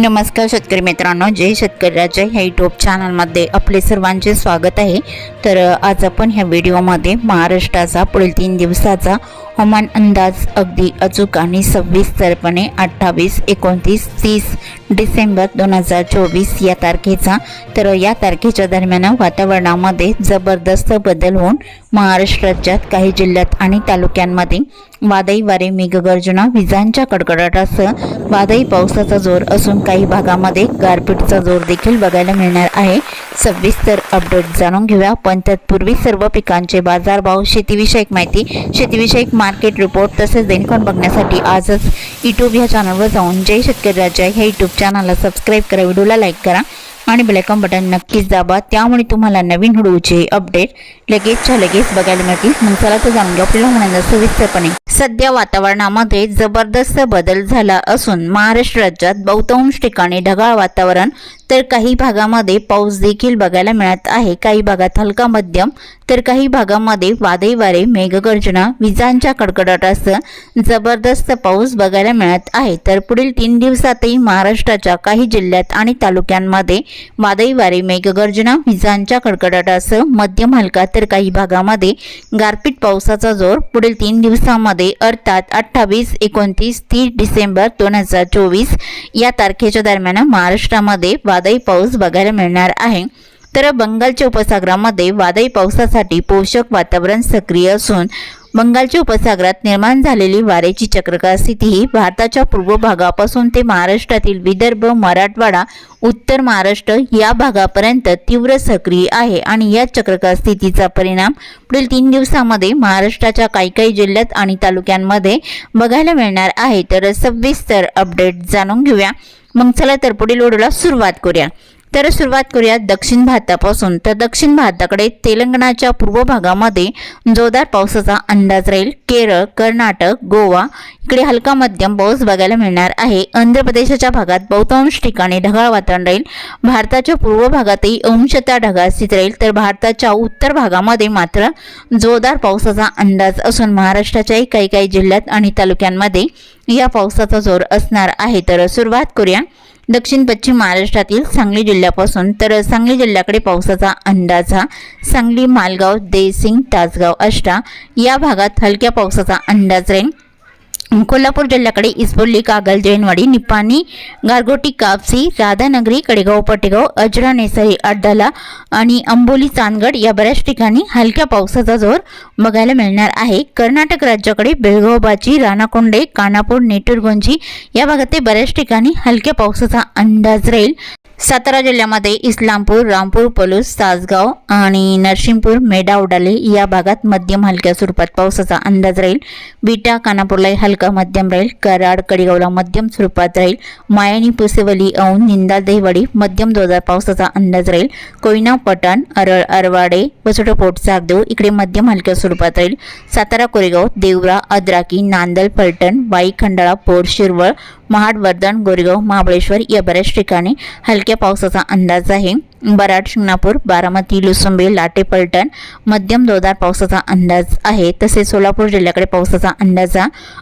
नमस्कार शेतकरी मित्रांनो जय शेतकऱ्याच्या ह्या यूट्यूब चॅनलमध्ये आपले सर्वांचे स्वागत आहे. तर आज आपण ह्या व्हिडिओमध्ये महाराष्ट्राचा पुढील तीन दिवसाचा हवामान अंदाज अगदी अचूक आणि सविस्तरपणे अठ्ठावीस एकोणतीस तीस डिसेंबर दोन हजार चोवीस या तारखेचा. तर या तारखेच्या दरम्यान वातावरणामध्ये जबरदस्त बदल होऊन महाराष्ट्र राज्यात काही जिल्ह्यात आणि तालुक्यांमध्ये वादळी वारे मेघगर्जना विजांच्या कडकडाटासह वादळी पावसाचा जोर असून काही भागामध्ये गारपीटचा जोर देखील बघायला मिळणार आहे. सविस्तर अपडेट जाणून घेऊया. पण तत्पूर्वी सर्व पिकांचे बाजारभाव शेतीविषयक माहिती शेतीविषयक मार्केट रिपोर्ट तसेच देणखण बघण्यासाठी आजच यूट्यूब ह्या चॅनलवर जाऊन जय शेतकरी राजा ह्या यूट्यूब चॅनलला सबस्क्राईब करा व्हिडिओला लाईक करा आणि बेलायकॉन बटन नक्कीच दाबा. त्यामुळे तुम्हाला नवीन व्हिडिओचे अपडेट लगेचच्या लगेच बघायला मिळतील. मग चला तर जाणून घेऊ. आपल्याला म्हणायला सविस्तरपणे सध्या वातावरणामध्ये जबरदस्त बदल झाला असून महाराष्ट्र राज्यात बहुतांश ठिकाणी ढगाळ वातावरण तर काही भागामध्ये पाऊस देखील बघायला मिळत आहे. काही भागात हलका मध्यम तर काही भागामध्ये वादळी वारे मेघगर्जना विजांच्या कडकडाटासह जबरदस्त पाऊस बघायला मिळत आहे. तर पुढील तीन दिवसातही महाराष्ट्राच्या काही जिल्ह्यात आणि तालुक्यांमध्ये वादळी वारे मेघगर्जना विजांच्या कडकडाटासह मध्यम हलका तर काही भागामध्ये गारपीट पावसाचा जोर पुढील तीन दिवसामध्ये अर्थात अठ्ठावीस एकोणतीस तीस डिसेंबर दोन हजार चोवीस या तारखेच्या दरम्यान महाराष्ट्रामध्ये वादळी पाऊस बघायला मिळणार आहे. तर बंगालच्या उपसागरामध्ये वादळी पावसासाठी पोषक वातावरण सक्रिय असून बंगालच्या उपसागरात निर्माण झालेली वाऱ्याची चक्रकार स्थिती ही भारताच्या पूर्व भागापासून ते महाराष्ट्रातील विदर्भ मराठवाडा उत्तर महाराष्ट्र या भागापर्यंत तीव्र सक्रिय आहे आणि या चक्रकार स्थितीचा परिणाम पुढील तीन दिवसामध्ये महाराष्ट्राच्या काही काही जिल्ह्यात आणि तालुक्यांमध्ये बघायला मिळणार आहे. तर सविस्तर अपडेट जाणून घेऊया. मग चला तर पुढील व्हिडिओला सुरुवात करूया. तर सुरुवात करूया दक्षिण भारतापासून. तर दक्षिण भारताकडे तेलंगणाच्या पूर्व भागामध्ये जोरदार पावसाचा अंदाज राहील. केरळ कर्नाटक गोवा इकडे हलका मध्यम पाऊस बघायला मिळणार आहे. आंध्र प्रदेशाच्या भागात बहुतांश ठिकाणी ढगाळ वातावरण राहील. भारताच्या पूर्व भागातही अंशतः ढगाळ स्थित राहील. तर भारताच्या उत्तर भागामध्ये मात्र जोरदार पावसाचा अंदाज असून महाराष्ट्राच्याही काही काही जिल्ह्यात आणि तालुक्यांमध्ये या पावसाचा जोर असणार आहे. तर सुरुवात करूया दक्षिण पश्चिम महाराष्ट्रातील सांगली जिल्ह्यापासून तर सांगली जिल्ह्याकडे पावसाचा अंदाज हा. सांगली मालगाव देसिंग तासगाव अष्टा या भागात हलक्या पावसाचा अंदाज राहील. कोल्हापूर जिल्ह्याकडे इस्बोली कागल जैनवाडी निपाणी गारगोटी कापसी राधानगरी कडेगाव पटेगाव अजरा नेसरी अड्डाला आणि अंबोली चांदगड या बऱ्याच ठिकाणी हलक्या पावसाचा जोर बघायला मिळणार आहे. कर्नाटक राज्याकडे बेळगाव बाची राणाकोंडे कानापूर नेटुरगोंजी या भागात ते बऱ्याच ठिकाणी हलक्या पावसाचा अंदाज राहील. सातारा जिल्ह्यामध्ये इस्लामपूर रामपूर पलूस तासगाव आणि नरसिंहपूर मेडावडाले या भागात मध्यम हलक्या स्वरूपात पावसाचा अंदाज राहील. विटा कानापूरलाही हलका मध्यम राहील. कराड कडेगावला मध्यम स्वरूपात राहील. मायानी पुसेवली औंध निंदा देवाडी मध्यम जोरदार पावसाचा अंदाज राहील. कोयना पटण अरळ अरवाडे बसोटपोट सागदेव इकडे मध्यम हलक्या स्वरूपात राहील. सातारा कोरेगाव देवरा अद्राकी नांदल फलटण वाई खंडाळा पोर शिरवळ महाड वर्धन गोरेगाव महाबळेश्वर या बऱ्याच ठिकाणी हलक्या पावसाचा अंदाज आहे. बराड शिंगणापूर बारामती लुसुंबे लाटे पलटण मध्यम जोरदार पावसाचा अंदाज आहे. तसेच सोलापूर जिल्ह्याकडे पावसाचा अंदाज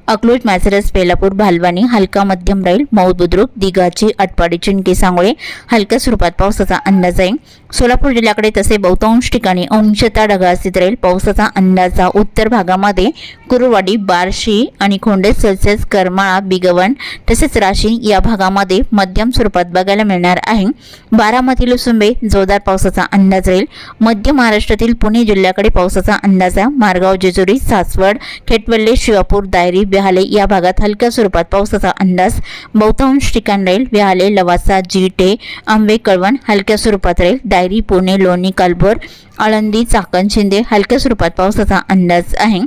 अकलूज मॅसरस बेलापूर भालवानी हलका मध्यम राहील. मौद बुद्रुक दिघाची अटपाडी चिंकी सांगोळे हलक्या स्वरूपात पावसाचा अंदाज आहे. सोलापूर जिल्ह्याकडे तसे बहुतांश ठिकाणी अंशता ढगाळस्थित राहील. पावसाचा अंदाज उत्तर भागामध्ये कुरुवाडी बार्शी आणि खोंडे सेल्सिअस करमाळा बिगवण तसेच राशी या भागामध्ये मध्यम स्वरूपात बघायला मिळणार आहे. बारामती लुसुंबे जोरदार पावसाचा अंदाज राहील. मध्य महाराष्ट्रातील पुणे जिल्ह्याकडे पावसाचा अंदाज आहे. मारगाव जेजुरी सासवड खेटवल्ले शिवापूर दायरी बिहाले या भागात हलक्या स्वरूपात पावसाचा अंदाज बहुतांश ठिकाण राहील. बिहाले लवासा जीटे आंबे कळवण हलक्या स्वरूपात राहील. दायरी पुणे लोणी कालभोर आळंदी चाकण शिंदे हलक्या स्वरूपात पावसाचा अंदाज आहे.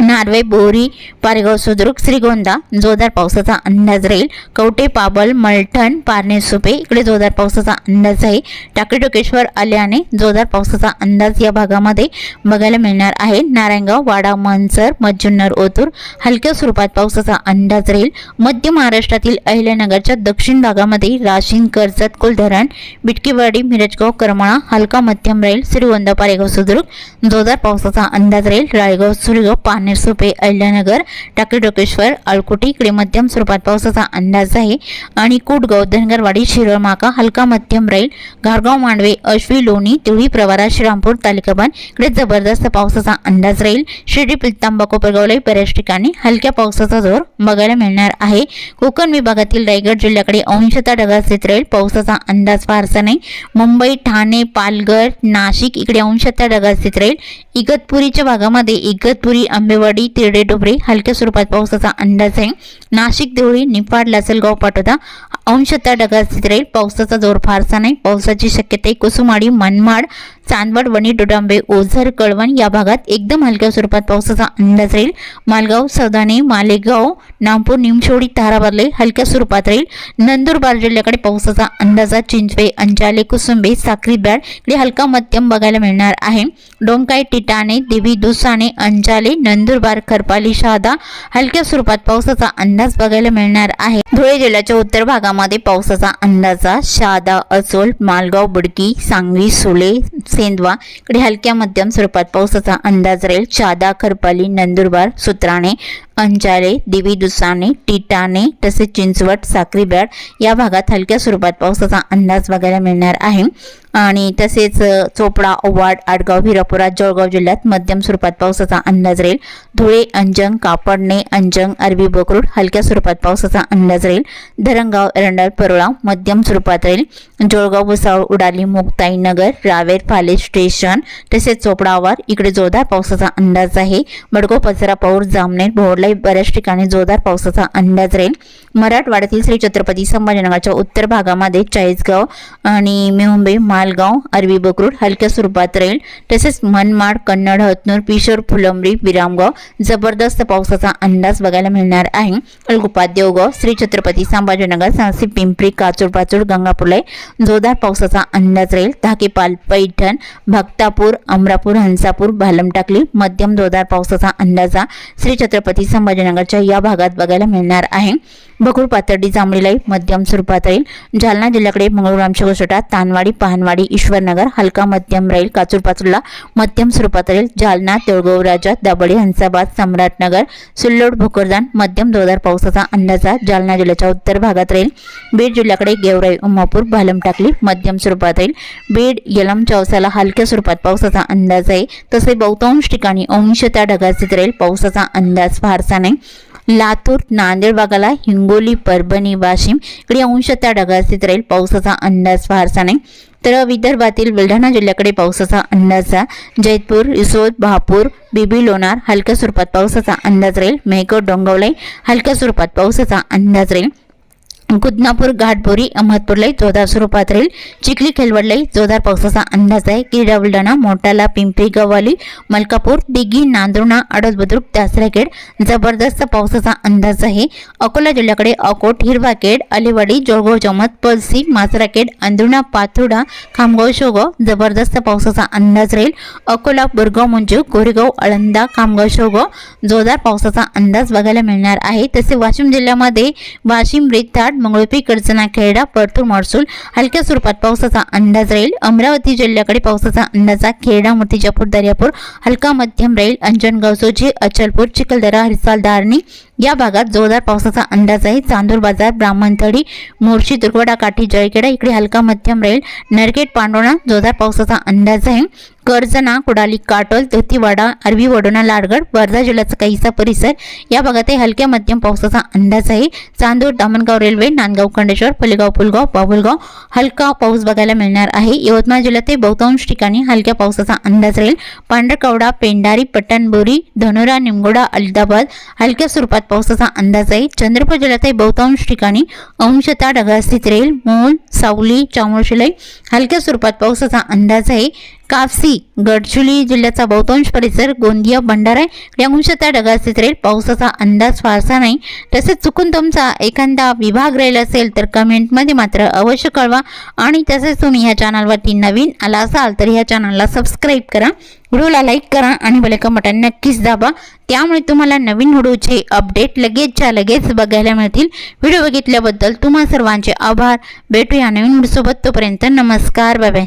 नार्वे बोरी पारेगाव सुद्रुक श्रीगोंदा जोरदार पावसाचा अंदाज राहील. कवटे पाबल मलठण पारणे सुपे इकडे जोरदार पावसाचा अंदाज आहे. टाकळी टोकेश्वर आल्याने जोरदार पावसाचा अंदाज या भागामध्ये बघायला मिळणार आहे. नारायणगाव वाडा मनसर मज्जुन्नर ओतूर हलक्या स्वरूपात पावसाचा अंदाज राहील. मध्य महाराष्ट्रातील अहिल्यानगरच्या दक्षिण भागामध्ये राशीन कर्जत कुलधरण बिटकीवाडी मिरजगाव करमाळा हलका मध्यम राहील. श्रीगोंदा पारेगाव सुद्रुक जोरदार पावसाचा अंदाज राहील. रायगाव सुरगाव पाने पानेर सोपे अहिल्यानगर टाकळी डोकेश्वर अळकुटी इकडे मध्यम स्वरूपात पावसाचा अंदाज आहे. आणि कुटगाव धनगरवाडी शिरोळ माका हलका मध्यम राहील घारगाव मांडवे अश्वी लोणी तिवळी प्रवारा श्रीरामपूर तालुकाबान इकडे जबरदस्त पावसाचा अंदाज राहील शिर्डी पिलतांबा कोपरगावलाही बऱ्याच ठिकाणी हलक्या पावसाचा जोर बघायला मिळणार आहे. कोकण विभागातील रायगड जिल्ह्याकडे अंशता ढगाळ राहील पावसाचा अंदाज फारसा नाही. मुंबई ठाणे पालघर नाशिक इकडे अंशता ढगाळ राहील इगतपुरीच्या भागामध्ये इगतपुरी आंबे आंबेवाडी तिरडे डोबरे हलक्या स्वरूपात पावसाचा अंदाज आहे. नाशिक देवळी निफाड लासलगाव पाटोदा अंशतः ढगास्थित राहील. पावसाचा जोर फारसा नाही. पावसाची शक्यता आहे कुसुमाडी मनमाड चांदवड वणी डोडांबे ओझर कळवण या भागात एकदम हलक्या स्वरूपात पावसाचा अंदाज राहील. मालगाव सौदाने मालेगाव नामपूर निमशोडी ताराबादले हलक्या स्वरूपात राहील. नंदुरबार जिल्ह्याकडे पावसाचा अंदाजा चिंचवे अंजाले कुसुंबे साक्री बॅड इकडे हलका मध्यम बघायला मिळणार आहे. डोंकाई टिटाणे देवी दुसाणे अंजाले नंदुरबार खरपाली शहादा हलक्या स्वरूपात पावसाचा अंदाज बघायला मिळणार आहे. धुळे जिल्ह्याच्या उत्तर भागामध्ये पावसाचा अंदाजा शहादा असोल मालगाव बुडकी सांगवी सुले सेंदवा इकडे हलक्या मध्यम स्वरूपात पावसाचा अंदाज राहील. शहादा खरपाली नंदुरबार सुत्राणे अंजारे देवी दुसाने टिटाणे तसेच चिंचवट साक्रीबॅड या भागात हलक्या स्वरूपात पावसाचा अंदाज बघायला मिळणार आहे. आणि तसेच चोपडा ओवाड आडगाव हिरापुरा जळगाव जिल्ह्यात मध्यम स्वरूपात पावसाचा अंदाज राहील. धुळे अंजंग कापडणे अंजंग अरबी बोकरूड हलक्या स्वरूपात पावसाचा अंदाज राहील. धरणगाव एरंडाळ परोळा मध्यम स्वरूपात राहील. जळगाव भुसावळ उडाली मुक्ताई नगर रावेर फाले स्टेशन तसेच चोपडा आवार इकडे जोरदार पावसाचा अंदाज आहे. बडगो पचरा पौर जामनेर भोरला सकाळी बऱ्याच ठिकाणी जोरदार पावसाचा अंदाज राहील. मराठवाड्यातील श्री छत्रपती संभाजीनगरच्या उत्तर भागामध्ये चाळीसगाव आणि मेहुंबे मालगाव अरबी बकरूड हलक्या स्वरूपात राहील. तसेच मनमाड कन्नड हतनूर पिशोर फुलंबरी विरामगाव जबरदस्त पावसाचा अंदाज बघायला मिळणार आहे. अलगुपात देवगाव श्री छत्रपती संभाजीनगर सांसी पिंपरी काचूर पाचूर गंगापूरलाई जोरदार पावसाचा अंदाज राहील. धाकेपाल पैठण भक्तापूर अमरापूर हंसापूर भालमटाकली मध्यम जोरदार पावसाचा अंदाज श्री छत्रपती संभाजीनगरच्या या भागात बघायला मिळणार आहे. बकुळ पातर्डी जांभळीलाई मध्यम स्वरूपात राहील. जालना जिल्ह्याकडे मंगळूर गोसोटा तानवाडी पहानवाडी ईश्वरनगर हलका मध्यम राहील. काचूर पाचूरला मध्यम स्वरूपात राहील. जालना तेळगाव राजा दाबळी हंसाबाद सम्राटनगर सिल्लोड भोकरदान मध्यम जोरदार पावसाचा अंदाज जालना जिल्ह्याच्या उत्तर भागात राहील. बीड जिल्ह्याकडे गेवराई उमापूर भालम टाकली मध्यम स्वरूपात राहील. बीड यलम चौसाला हलक्या स्वरूपात पावसाचा अंदाज आहे. तसे बहुतांश ठिकाणी अंशतः ढगाचित राहील. पावसाचा अंदाज फारसा नाही. लातूर नांदेड भागाला हिंगोली परभणी वाशिम. इकडे अंशतः ढगाचित राहील. पावसाचा अंदाज फारसा नाही. तर विदर्भातील बुलढाणा जिल्ह्याकडे पावसाचा अंदाज आहे. जैतपूर रिसोद बहापूर बिबी लोणार हलक्या स्वरूपात पावसाचा अंदाज राहील. मेहकर डोंगवलाई हलक्या स्वरूपात पावसाचा अंदाज राहील. कुदनापूर घाटबोरी अहमदपूरलाही जोरदार स्वरूपात राहील चिखली खेलवडलाही जोरदार पावसाचा अंदाज आहे. किरडा बुलढाणा मोटाला पिंपरी गव्हाली मलकापूर दिघी नांदुर्णा आडोद बुद्रुक दासराखेड जबरदस्त पावसाचा अंदाज आहे. अकोला जिल्ह्याकडे अकोट हिरवाखेड अलिवाडी जोळगाव चमत पलसी मासराखेड अंदुणा पाथुडा खामगाव शोगाव जबरदस्त पावसाचा अंदाज राहील. अकोला बुरगाव मुंजू गोरेगाव आळंदा खामगाव शोगाव जोरदार पावसाचा अंदाज बघायला मिळणार आहे. तसे वाशिम जिल्ह्यामध्ये वाशिम रेताड मंगळुपी कडचना खेरडा परतूर महसूल हलक्या स्वरूपात पावसाचा अंदाज राहील. अमरावती जिल्ह्याकडे पावसाचा अंदाजा खेरडा मूर्तिजापूर दर्यापूर हलका मध्यम राहील. अंजनगाव सोजी अचलपूर चिखलदरा हरिसाल दारणी या भागात जोरदार पावसाचा अंदाज आहे. चांदूर बाजार ब्राह्मणथडी मोर्शी दुर्गवाडा काठी जळखेडा इकडे हलका मध्यम राहील. नरकेट पांडोणा जोरदार पावसाचा अंदाज आहे. कर्जना कुडाली काटोल धोतीवाडा अरबी वडोणा लाडगड वर्धा जिल्ह्याचा काहीसा परिसर. या भागातही हलक्या मध्यम पावसाचा अंदाज आहे. चांदूर दामणगाव रेल्वे नांदगाव खंडेश्वर फलेगाव पुलगाव बाबुलगाव हलका पाऊस बघायला मिळणार आहे. यवतमाळ जिल्ह्यातही बहुतांश ठिकाणी हलक्या पावसाचा अंदाज राहील. पांढरकवडा पेंडारी पट्टणबोरी धनोरा निमगोडा अलिदाबाद हलक्या स्वरूपात पावसाचा अंदाज आहे. चंद्रपूर जिल्ह्यातही बहुतांश ठिकाणी अंशतः ढगाळ स्थित राहील. मूल सावली चामोर्शिलाई हलक्या स्वरूपात पावसाचा अंदाज आहे. कापसी गडचुली जिल्ह्याचा बहुतांश परिसर गोंदिया भंडारा या अंशतः ढगाळ राहील. पावसाचा अंदाज फारसा नाही. तसेच चुकून तुमचा एखादा विभाग राहील असेल तर कमेंटमध्ये मात्र अवश्य कळवा. आणि तसेच तुम्ही ह्या चॅनलवरती नवीन आला असाल तर ह्या चॅनलला सबस्क्राईब करा. व्हिडिओला लाईक करा आणि बेलकन बटन नक्कीच दाबा. त्यामुळे तुम्हाला नवीन व्हिडिओचे अपडेट लगेचच्या लगेच बघायला मिळतील. व्हिडिओ बघितल्याबद्दल तुम्हा सर्वांचे आभार. भेटूया नवीन व्हिडिओसोबत. तोपर्यंत नमस्कार. Bye bye.